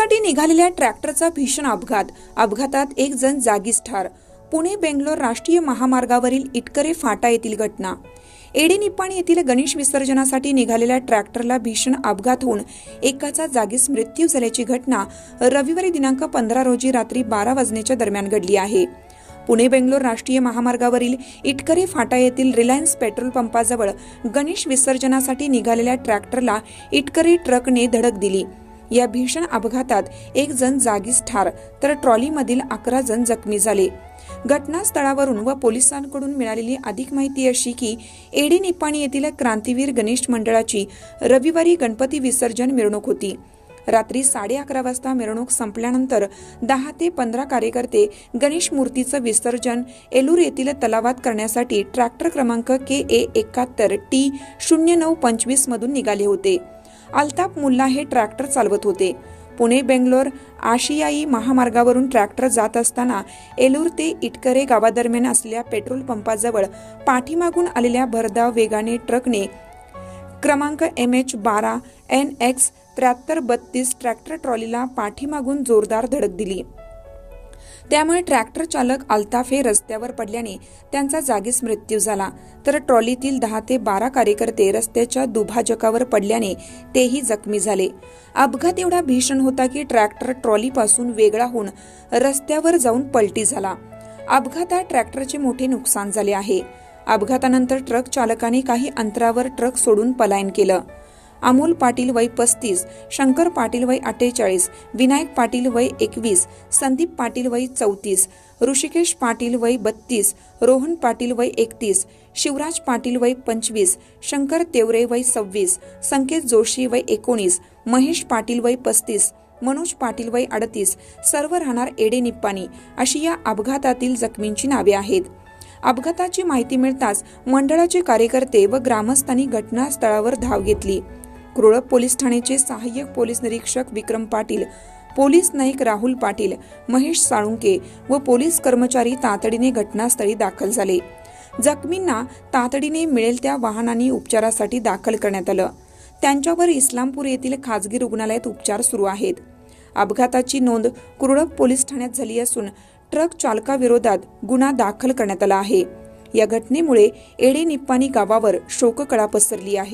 कामासाठी निघालेल्या ट्रॅक्टरचा भीषण अपघात. अपघातात एक जण जागीच ठार. पुणे बेंगलोर राष्ट्रीय महामार्गावरील इटकरे फाटा येथील घटना. एडी निप्पाणी येथील गणेश विसर्जनासाठी निघालेल्या ट्रॅक्टरला भीषण अपघात होऊन एकाचा जागीच मृत्यू झाल्याची घटना रविवारी दिनांक पंधरा रोजी रात्री बारा वाजण्याच्या दरम्यान घडली आहे. पुणे बेंगलोर राष्ट्रीय महामार्गावरील इटकरे फाटा येथील रिलायन्स पेट्रोल पंपाजवळ गणेश विसर्जनासाठी निघालेल्या ट्रॅक्टरला इटकरी ट्रकने धडक दिली. या भीषण अपघातात एक जण जागीच ठार तर ट्रॉलीमधील अकरा जण जखमी झाले. घटनास्थळावरून व पोलिसांकडून मिळालेली अधिक माहिती अशी की एडी निपाणी येथील क्रांतीवीर गणेश मंडळाची रविवारी गणपती विसर्जन मिरवणूक होती. रात्री साडे अकरा वाजता मिरवणूक संपल्यानंतर दहा ते पंधरा कार्यकर्ते गणेश मूर्तीचं विसर्जन एलूर येथील तलावात करण्यासाठी ट्रॅक्टर क्रमांक के ए एकाहत्तर टी शून्य नऊ पंचवीस मधून निघाले होते. अल्ताफ मुल्ला हे ट्रॅक्टर चालवत होते. पुणे बेंगलोर आशियाई महामार्गावरून ट्रॅक्टर जात असताना एलूर ते इटकरे गावादरम्यान असलेल्या पेट्रोल पंपाजवळ पाठीमागून आलेल्या भरधाव वेगाने ट्रकने क्रमांक एम एच बारा एन एक्स त्र्याहत्तर बत्तीस ट्रॅक्टर ट्रॉलीला पाठीमागून जोरदार धडक दिली. त्यामुळे ट्रॅक्टर चालक अल्ताफ हे रस्त्यावर पडल्याने त्यांचा जागीच मृत्यू झाला. तर ट्रॉलीतील दहा ते बारा कार्यकर्ते रस्त्याच्या दुभाजकावर पडल्याने तेही जखमी झाले. अपघात एवढा भीषण होता की ट्रॅक्टर ट्रॉलीपासून वेगळा होऊन रस्त्यावर जाऊन पलटी झाला. अपघातात ट्रॅक्टरचे मोठे नुकसान झाले आहे. अपघातानंतर ट्रक चालकाने काही अंतरावर ट्रक सोडून पलायन केलं. अमोल पाटील वय पस्तीस शंकर पाटील वय अठ्ठेचाळीस विनायक पाटील वय एकवीस संदीप पाटील वय चौतीस ऋषिकेश पाटील वय बत्तीस रोहन पाटील वय एकतीस शिवराज पाटील वय पंचवीस शंकर तेवरे वय सव्वीस संकेत जोशी वय एकोणीस महेश पाटील वय पस्तीस मनोज पाटील वय अडतीस सर्व राहणार एडे निप्पाणी अशी या अपघातातील जखमींची नावे आहेत. अपघाताची माहिती मिळताच मंडळाचे कार्यकर्ते व ग्रामस्थांनी घटनास्थळावर धाव घेतली. कुरळप पोलीस ठाण्याचे सहाय्यक पोलीस निरीक्षक विक्रम पाटील पोलीस नाईक राहुल पाटील महेश साळुंके व पोलीस कर्मचारी तातडीने घटनास्थळी दाखल झाले. जखमींना तातडीने मिळेल त्या वाहनांनी उपचारासाठी दाखल करण्यात आलं. त्यांच्यावर इस्लामपूर येथील खाजगी रुग्णालयात उपचार सुरू आहेत. अपघाताची नोंद कुरळप पोलीस ठाण्यात झाली असून ट्रक चालकाविरोधात गुन्हा दाखल करण्यात आला आहे. या घटनेमुळे एडे निप्पानी गावावर शोककळा पसरली आहे.